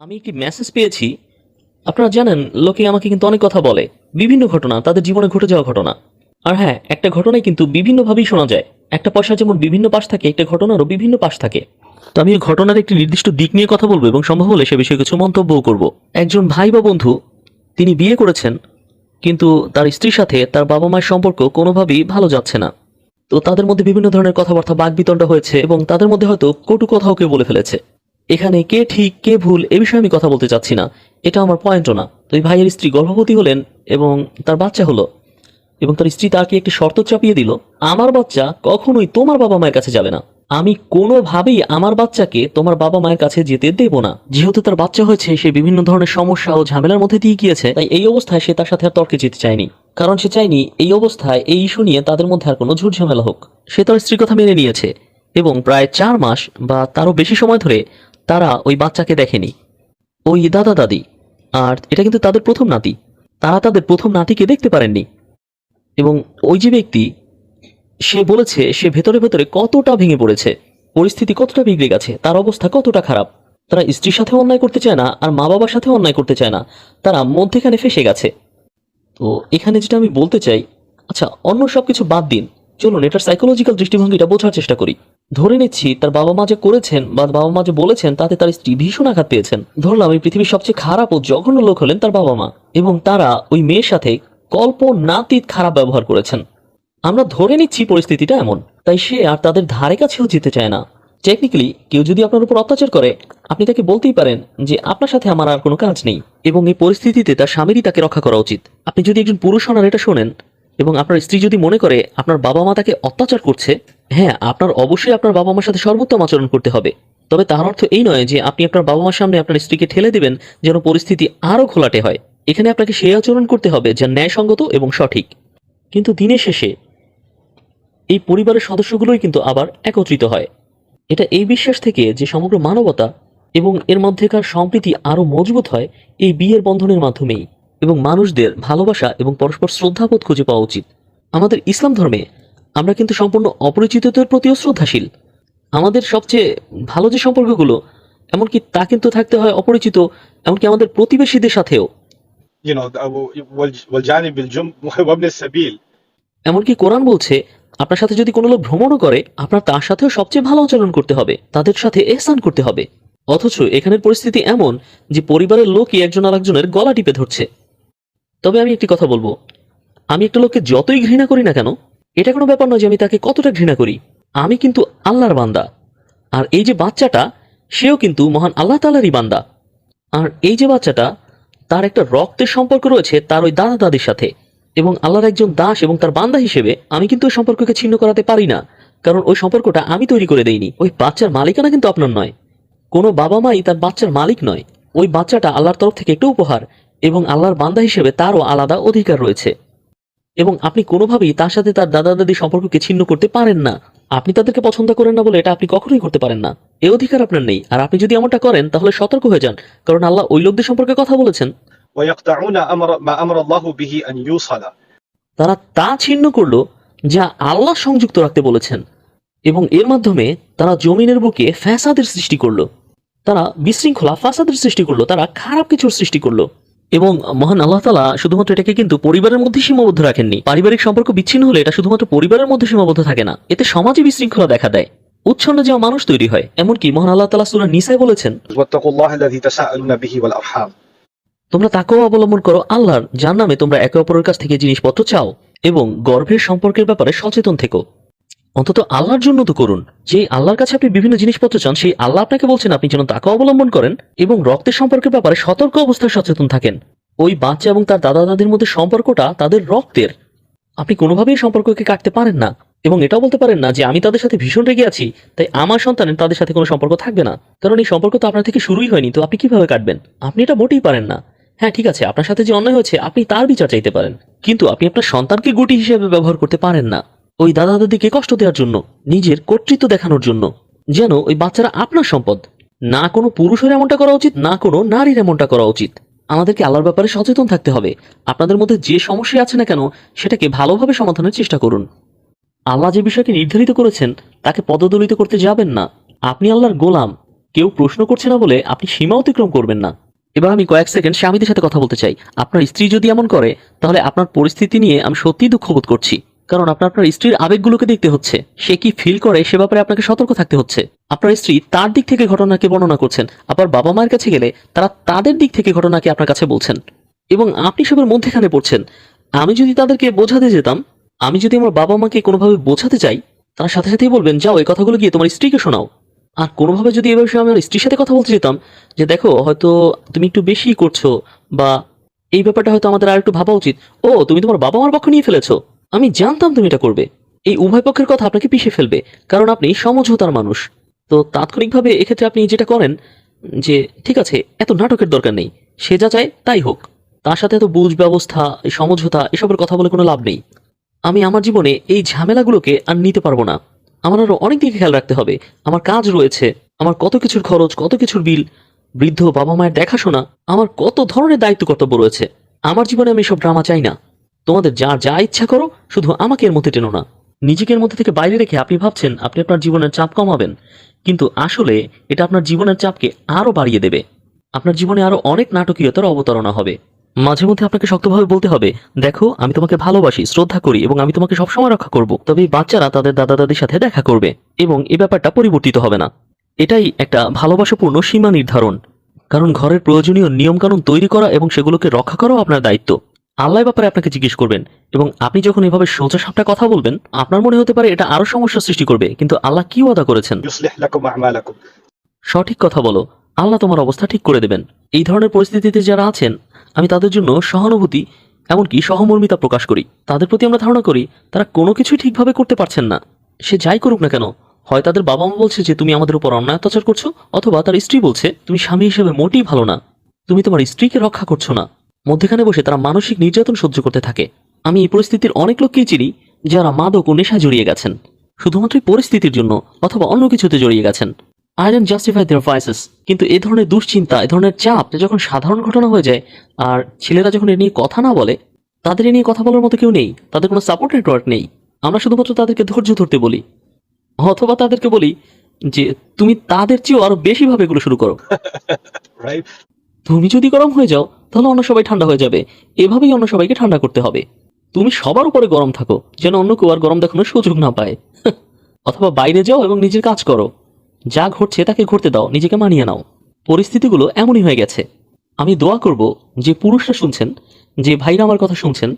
আমি একটি মেসেজ পেয়েছি। আপনারা জানেন, লোকে আমাকে কিন্তু অনেক কথা বলে। বিভিন্ন ঘটনা, তাদের জীবনে ঘটে যাওয়া ঘটনা। আর হ্যাঁ একটা ঘটনায় কিন্তু বিভিন্নভাবেই শোনা যায়। একটা পয়সা যেমন বিভিন্ন পাশ থাকে, একটা ঘটনারও বিভিন্ন পাশ থাকে। তো আমি ঘটনার একটি নির্দিষ্ট দিক নিয়ে কথা বলব এবং সম্ভব হলে সে বিষয়ে কিছু মন্তব্যও করব। একজন ভাই বা বন্ধু, তিনি বিয়ে করেছেন, কিন্তু তার স্ত্রীর সাথে তার বাবা মায়ের সম্পর্ক কোনোভাবেই ভালো যাচ্ছে না। তো তাদের মধ্যে বিভিন্ন ধরনের কথাবার্তা বাগবিতণ্ডা হয়েছে এবং তাদের মধ্যে হয়তো কটু কথাও কেউ বলে ফেলেছে। এখানে কে ঠিক, কে ভুল, এ বিষয়ে আমি কথা বলতে চাচ্ছি না। এটা আমার পয়েন্টও না। তো এই ভাইয়ের স্ত্রী গর্ভবতী হলেন এবং তার বাচ্চা হলো এবং তার স্ত্রী তাকে একটি শর্ত চাপিয়ে দিল, আমার বাচ্চা কখনোই তোমার বাবা মায়ের কাছে যাবে না। আমি কোনোভাবেই আমার বাচ্চাকে তোমার বাবা মায়ের কাছে যেতে দেব না। যেহেতু তার বাচ্চা হয়েছে, সে বিভিন্ন ধরনের সমস্যা ও ঝামেলার মধ্যে দিয়ে গিয়েছে, তাই এই অবস্থায় সে তার সাথে আর তর্কে যেতে চায়নি। কারণ সে চায়নি এই অবস্থায় এই ইস্যু নিয়ে তাদের মধ্যে আর কোনো ঝুট ঝামেলা হোক। সে তার স্ত্রীর কথা মেনে নিয়েছে এবং প্রায় চার মাস বা তারও বেশি সময় ধরে তারা ওই বাচ্চাকে দেখেনি। ওই দাদা দাদি আর এটা কিন্তু তাদের প্রথম নাতি। তারা তাদের প্রথম নাতিকে দেখতে পারেননি। এবং ওই যে ব্যক্তি, সে বলেছে সে ভেতরে ভেতরে কতটা ভেঙে পড়েছে, পরিস্থিতি কতটা বিগড়ে গেছে, তার অবস্থা কতটা খারাপ। তারা স্ত্রীর সাথে অন্যায় করতে চায় না আর মা বাবার সাথে অন্যায় করতে চায় না, তারা মধ্যেখানে ফেসে গেছে। তো এখানে যেটা আমি বলতে চাই আচ্ছা অন্য সব কিছু বাদ দিন। চলুন, এটার সাইকোলজিক্যাল দৃষ্টিভঙ্গিটা বোঝার চেষ্টা করি। ধরে নিচ্ছি, তার বাবা মা যে করেছেন বা বাবা মা যে বলেছেন, তাতে তার স্ত্রী ভীষণ আঘাত পেয়েছেন। ধরলাম, এই পৃথিবীর সবচেয়ে খারাপ ও জঘন্য লোক হলেন তার বাবা মা এবং তারা ওই মেয়ের সাথে কল্পনাতীত খারাপ ব্যবহার করেছেন। আমরা ধরে নিচ্ছি, পরিস্থিতিটা এমন। তাই সে আর তাদের ধারে কাছেও যেতে চায় না। টেকনিক্যালি কেউ যদি আপনার উপর অত্যাচার করে, আপনি তাকে বলতেই পারেন যে, আপনার সাথে আমার আর কোনো কাজ নেই এবং এই পরিস্থিতিতে তার স্বামীরই তাকে রক্ষা করা উচিত। আপনি যদি একজন পুরুষ হন আর এটা শোনেন এবং আপনার স্ত্রী যদি মনে করে আপনার বাবা মা তাকে অত্যাচার করছে হ্যাঁ আপনার অবশ্যই আপনার বাবা মার সাথে সর্বোত্তম আচরণ করতে হবে। তবে তার অর্থ এই নয় যে আপনি আপনার বাবা মার সামনে আপনার স্ত্রীকে ঠেলে দেবেন যেন পরিস্থিতি আরও ঘোলাটে হয়। এখানে আপনাকে সেই আচরণ করতে হবে যা ন্যায়সঙ্গত এবং সঠিক। কিন্তু দিনের শেষে এই পরিবারের সদস্যগুলোই কিন্তু আবার একত্রিত হয়। এটা এই বিশ্বাস থেকে যে সমগ্র মানবতা এবং এর মধ্যেকার সম্প্রীতি আরও মজবুত হয় এই বিয়ের বন্ধনের মাধ্যমেই। এবং মানুষদের ভালোবাসা এবং পরস্পর শ্রদ্ধাবোধ খুঁজে পাওয়া উচিত। আমাদের ইসলাম ধর্মে আমরা কিন্তু সম্পূর্ণ অপরিচিতদের প্রতিও শ্রদ্ধাশীল। আমাদের সবচেয়ে ভালো যে সম্পর্কগুলো এমনকি তা কিন্তু থাকতে হয় অপরিচিত এমনকি আমাদের প্রতিবেশীদের সাথেও। এমনকি কোরআন বলছে আপনার সাথে যদি কোনো লোক ভ্রমণও করে আপনার তার সাথেও সবচেয়ে ভালো আচরণ করতে হবে তাদের সাথে এহসান করতে হবে। অথচ এখানের পরিস্থিতি এমন যে পরিবারের লোকই একজন আরেকজনের গলা টিপে ধরছে। তবে আমি একটি কথা বলব। আমি একটা লোককে যতই ঘৃণা করি না কেন, এটা কোনো ব্যাপার নয় যে আমি তাকে কতটা ঘৃণা করি। আমি কিন্তু আল্লাহর বান্দা। আর এই যে বাচ্চাটা, সেও কিন্তু মহান আল্লাহ তালারই বান্দা। আর এই যে বাচ্চাটা, তার একটা রক্তের সম্পর্ক রয়েছে তার ওই দাদা দাদির সাথে। এবং আল্লাহর একজন দাস এবং তার বান্দা হিসেবে আমি কিন্তু ওই সম্পর্ককে ছিন্ন করাতে পারি না। কারণ ওই সম্পর্কটা আমি তৈরি করে দেইনি। ওই বাচ্চার মালিকানা কিন্তু আপনার নয়। কোনো বাবা মাই তার বাচ্চার মালিক নয়। ওই বাচ্চাটা আল্লাহর তরফ থেকে একটা উপহার। এবং আল্লাহর বান্দা হিসেবে তারও আলাদা অধিকার রয়েছে। এবং আপনি কোনোভাবেই তার সাথে তার দাদা দাদি সম্পর্ককে ছিন্ন করতে পারেন না। আপনি তাদেরকে পছন্দ করেন না বলে এটা আপনি কখনোই করতে পারেন না। এ অধিকার আপনার নেই। আর আপনি যদি এমনটা করেন তাহলে সতর্ক হয়ে যান। কারণ আল্লাহ ওই লোকদের সম্পর্কে কথা বলেছেন। তারা তা ছিন্ন করল যা আল্লাহ সংযুক্ত রাখতে বলেছেন। এবং এর মাধ্যমে তারা জমিনের বুকে ফ্যাসাদের সৃষ্টি করল। তারা বিশৃঙ্খলা ফাসাদের সৃষ্টি করল। তারা খারাপ কিছুর সৃষ্টি করল। এবং মহান আল্লাহ তালা শুধুমাত্র এটাকে কিন্তু পরিবারের মধ্যে সীমাবদ্ধ রাখেননি। পারিবারিক সম্পর্ক বিচ্ছিন্ন হলে এটা শুধুমাত্র পরিবারের মধ্যে সীমাবদ্ধ থাকে না। এতে সমাজে বিশৃঙ্খলা দেখা দেয়। উচ্ছন্ন যে মানুষ তৈরি হয়। এমনকি মহান আল্লাহ তালা সুরা নিসায় বলেছেন তোমরা তাকেও অবলম্বন করো আল্লাহর। যার নামে তোমরা একে অপরের কাছ থেকে জিনিসপত্র চাও এবং গর্ভের সম্পর্কের ব্যাপারে সচেতন থেকো। অন্তত আল্লাহর জন্য তো করুন। যে আল্লাহর কাছে আপনি বিভিন্ন জিনিসপত্র চান, সেই আল্লাহ আপনাকে বলছেন আপনি যেন তাকে অবলম্বন করেন এবং রক্তের সম্পর্কের ব্যাপারে সতর্ক অবস্থায় সচেতন থাকেন। ওই বাচ্চা এবং তার দাদা দাদির মধ্যে সম্পর্কটা তাদের রক্তের। আপনি কোনোভাবেই সম্পর্ককে কাটতে পারেন না এবং এটাও বলতে পারেন না যে আমি তাদের সাথে ভীষণ রেগে আছি, তাই আমার সন্তানের তাদের সাথে কোনো সম্পর্ক থাকবে না। কারণ এই সম্পর্ক তো আপনার থেকে শুরুই হয়নি, তো আপনি কীভাবে কাটবেন? আপনি এটা মোটেই পারেন না। হ্যাঁ ঠিক আছে, আপনার সাথে যে অন্যায় হয়েছে, আপনি তার বিচার চাইতে পারেন। কিন্তু আপনি আপনার সন্তানকে গুটি হিসেবে ব্যবহার করতে পারেন না। ওই দাদা দাদিকে কষ্ট দেওয়ার জন্য, নিজের কর্তৃত্ব দেখানোর জন্য, যেন ওই বাচ্চারা আপনার সম্পদ। না কোনো পুরুষের এমনটা করা উচিত, না কোনো নারীর এমনটা করা উচিত। আমাদেরকে আল্লাহর ব্যাপারে সচেতন থাকতে হবে। আপনাদের মধ্যে যে সমস্যা আছে না কেন, সেটাকে ভালোভাবে সমাধানের চেষ্টা করুন। আল্লাহ যে বিষয়কে নির্ধারিত করেছেন, তাকে পদদলিত করতে যাবেন না। আপনি আল্লাহর গোলাম। কেউ প্রশ্ন করছে না বলে আপনি সীমা অতিক্রম করবেন না। এবার আমি কয়েক সেকেন্ড স্বামীদের সাথে কথা বলতে চাই। আপনার স্ত্রী যদি এমন করে, তাহলে আপনার পরিস্থিতি নিয়ে আমি সত্যিই দুঃখ বোধ করছি। কারণ আপনার আপনার স্ত্রীর আবেগগুলোকে দেখতে হচ্ছে। সে কি ফিল করে সে ব্যাপারে আপনাকে সতর্ক থাকতে হচ্ছে। আপনার স্ত্রী তার দিক থেকে ঘটনাকে বর্ণনা করছেন। আবার বাবা মায়ের কাছে গেলে তারা তাদের দিক থেকে ঘটনাকে আপনার কাছে বলছেন। এবং আপনি সবের মধ্যেখানে পড়ছেন। আমি যদি তাদেরকে বোঝাতে যেতাম, আমি যদি আমার বাবা মাকে কোনোভাবে বোঝাতে চাই, তার সাথে সাথেই বলবেন, যাও, এই কথাগুলো গিয়ে তোমার স্ত্রীকে শোনাও। আর কোনোভাবে যদি এ বিষয়ে আমি আমার স্ত্রীর সাথে কথা বলতে যেতাম, যে দেখো, হয়তো তুমি একটু বেশি করছ বা এই ব্যাপারটা হয়তো আমাদের আর একটু ভাবা উচিত, ও, তুমি তোমার বাবা মার পক্ষ নিয়ে ফেলেছো। আমি জানতাম তুমি এটা করবে। এই উভয় পক্ষের কথা আপনাকে পিষে ফেলবে, কারণ আপনি সমঝোতার মানুষ। তো তাৎক্ষণিকভাবে এক্ষেত্রে আপনি যেটা করেন, যে, ঠিক আছে, এত নাটকের দরকার নেই, সে যা চায় তাই হোক। তার সাথে এত বুঝ ব্যবস্থা, সমঝোতা, এসবের কথা বলে কোনো লাভ নেই। আমি আমার জীবনে এই ঝামেলাগুলোকে আর নিতে পারব না। আমার আরও অনেক দিকে খেয়াল রাখতে হবে। আমার কাজ রয়েছে, আমার কত কিছুর খরচ, কত কিছুর বিল, বৃদ্ধ বাবা মায়ের দেখাশোনা, আমার কত ধরনের দায়িত্ব কর্তব্য রয়েছে। আমার জীবনে আমি সব ড্রামা চাই না। তোমাদের যা যা ইচ্ছা করো, শুধু আমাকে এর মধ্যে টেনো না। নিজেকে এর মধ্যে থেকে বাইরে রেখে আপনি ভাবছেন, আপনি আপনার জীবনের চাপ কমাবেন। কিন্তু আসলে এটা আপনার জীবনের চাপকে আরও বাড়িয়ে দেবে। আপনার জীবনে আরও অনেক নাটকীয়তার অবতারণা হবে। মাঝে মধ্যে আপনাকে শক্তভাবে বলতে হবে, দেখো, আমি তোমাকে ভালোবাসি, শ্রদ্ধা করি এবং আমি তোমাকে সবসময় রক্ষা করব। তবে এই বাচ্চারা তাদের দাদা দাদির সাথে দেখা করবে এবং এ ব্যাপারটা পরিবর্তিত হবে না। এটাই একটা ভালোবাসাপূর্ণ সীমা নির্ধারণ। কারণ ঘরের প্রয়োজনীয় নিয়মকানুন তৈরি করা এবং সেগুলোকে রক্ষা করাও আপনার দায়িত্ব। আল্লাহ ব্যাপারে আপনাকে জিজ্ঞেস করবেন এবং আপনি যখন এভাবে সোজা সাপটা কথা বলবেন আপনার মনে হতে পারে এটা আরও সমস্যা সৃষ্টি করবে কিন্তু আল্লাহ কি ওয়াদা করেছেন? সঠিক কথা বলো আল্লাহ তোমার অবস্থা ঠিক করে দেবেন। এই ধরনের পরিস্থিতিতে যারা আছেন আমি তাদের জন্য সহানুভূতি এমনকি সহমর্মিতা প্রকাশ করি। তাদের প্রতি আমরা ধারণা করি তারা কোনো কিছুই ঠিকভাবে করতে পারছেন না। সে যাই করুক না কেন হয় তাদের বাবা মা বলছে যে তুমি আমাদের উপর অন্যায় অত্যাচার করছ অথবা তার স্ত্রী বলছে তুমি স্বামী হিসেবে মোটেই ভালো না। তুমি তোমার স্ত্রীকে রক্ষা করছ না। মধ্যেখানে বসে তারা মানসিক নির্যাতন সহ্য করতে থাকে। আমি এই পরিস্থিতির অনেক লোককেই চিনি যারা মাদক ও নেশা জড়িয়ে গেছেন। শুধুমাত্র পরিস্থিতির জন্য অথবা অন্য কিছুতে জড়িয়ে গেছেন। I don't justify their voices কিন্তু এ ধরনের দুশ্চিন্তা এ ধরনের চাপ যখন সাধারণ ঘটনা হয়ে যায় আর ছেলেরা যখন এ নিয়ে কথা না বলে তাদের এ নিয়ে কথা বলার মতো কেউ নেই তাদের কোনো সাপোর্ট নেটওয়ার্ক নেই। আমরা শুধুমাত্র তাদেরকে ধৈর্য ধরতে বলি। অথবা তাদেরকে বলি যে তুমি তাদের চেয়েও আরও বেশি ভাবে এগুলো শুরু করো। তুমি যদি গরম হয়ে যাও তাহলে অন্য সবাই ঠান্ডা হয়ে যাবে। এভাবেই অন্য সবাইকে ঠান্ডা করতে হবে। তুমি সবার উপরে গরম থাকো, যেন অন্য কেউ আর গরম দেখানোর সুযোগ না পায়। অথবা বাইরে যাও এবং নিজের কাজ করো। যা ঘটছে তাকে ঘটতে দাও, নিজেকে মানিয়ে নাও। পরিস্থিতিগুলো এমনই হয়ে গেছে। আমি দোয়া করব যে পুরুষরা শুনছেন, যে ভাইরা আমার কথা শুনছেন,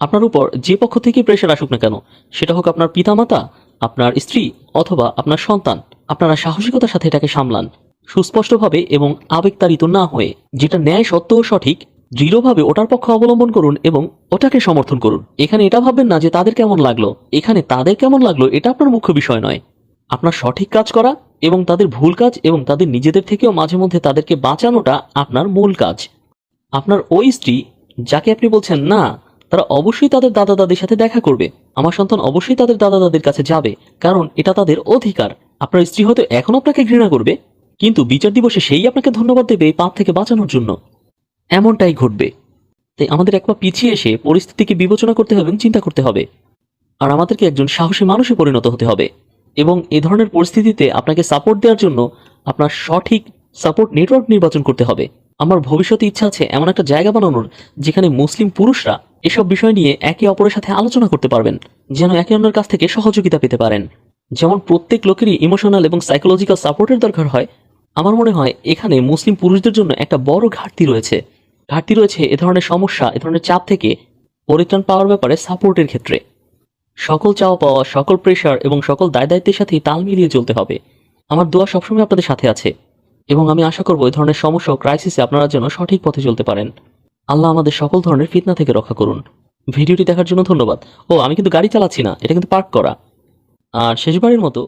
আপনার উপর যে পক্ষ থেকে প্রেশার আসুক না কেন, সেটা হোক আপনার পিতামাতা, আপনার স্ত্রী, অথবা আপনার সন্তান, আপনারা সাহসিকতার সাথে এটাকে সামলান। সুস্পষ্টভাবে এবং আবেগতাড়িত না হয়ে, যেটা ন্যায় সত্য ও সঠিক, দৃঢ়ভাবে ওটার পক্ষ অবলম্বন করুন এবং ওটাকে সমর্থন করুন। এখানে এটা ভাববেন না যে তাদের কেমন লাগল। এখানে তাদের কেমন লাগল এটা আপনার মুখ্য বিষয় নয়। আপনার সঠিক কাজ করা এবং তাদের ভুল কাজ এবং তাদের নিজেদের থেকেও মাঝে মধ্যে তাদেরকে বাঁচানোটা আপনার মূল কাজ। আপনার ওই স্ত্রী, যাকে আপনি বলছেন, না, তারা অবশ্যই তাদের দাদা দাদির সাথে দেখা করবে। আমার সন্তান অবশ্যই তাদের দাদা দাদির কাছে যাবে, কারণ এটা তাদের অধিকার। আপনার স্ত্রী হয়তো এখন আপনাকে ঘৃণা করবে কিন্তু বিচার দিবসে সেই আপনাকে ধন্যবাদ দেবে পাপ থেকে বাঁচানোর জন্য। এমনটাই ঘটবে। তাই আমাদের একবার পিছিয়ে এসে পরিস্থিতিকে বিবেচনা করতে হবে এবং চিন্তা করতে হবে। আর আমাদেরকে একজন সাহসী মানুষে পরিণত হতে হবে। এবং এ ধরনের পরিস্থিতিতে আপনাকে সাপোর্ট দেওয়ার জন্য আপনার সঠিক সাপোর্ট নেটওয়ার্ক নির্বাচন করতে হবে। আমার ভবিষ্যতে ইচ্ছা আছে এমন একটা জায়গা বানানোর, যেখানে মুসলিম পুরুষরা এসব বিষয় নিয়ে একে অপরের সাথে আলোচনা করতে পারবেন, যেন একে অন্যের কাছ থেকে সহযোগিতা পেতে পারেন। যেমন প্রত্যেক লোকেরই ইমোশনাল এবং সাইকোলজিক্যাল সাপোর্টের দরকার হয় আমার মনে হয় এখানে মুসলিম পুরুষদের জন্য একটা বড় ঘাটতি রয়েছে। ঘাটতি রয়েছে এ ধরনের সমস্যা, এ ধরনের চাপ থেকে পরিত্রাণ পাওয়ার ব্যাপারে সাপোর্টের ক্ষেত্রে। সকল চাওয়া পাওয়া, সকল প্রেশার এবং সকল দায় দায়িত্বের সাথেই তাল মিলিয়ে চলতে হবে। আমার দোয়া সবসময় আপনাদের সাথে আছে এবং আমি আশা করব এই ধরনের সমস্যা ও ক্রাইসিসে আপনারা যেন সঠিক পথে চলতে পারেন। আল্লাহ আমাদের সকল ধরনের ফিতনা থেকে রক্ষা করুন। ভিডিওটি দেখার জন্য ধন্যবাদ। ও, আমি কিন্তু গাড়ি চালাচ্ছি না, এটা কিন্তু পার্ক করা। আর শেষবারের মতো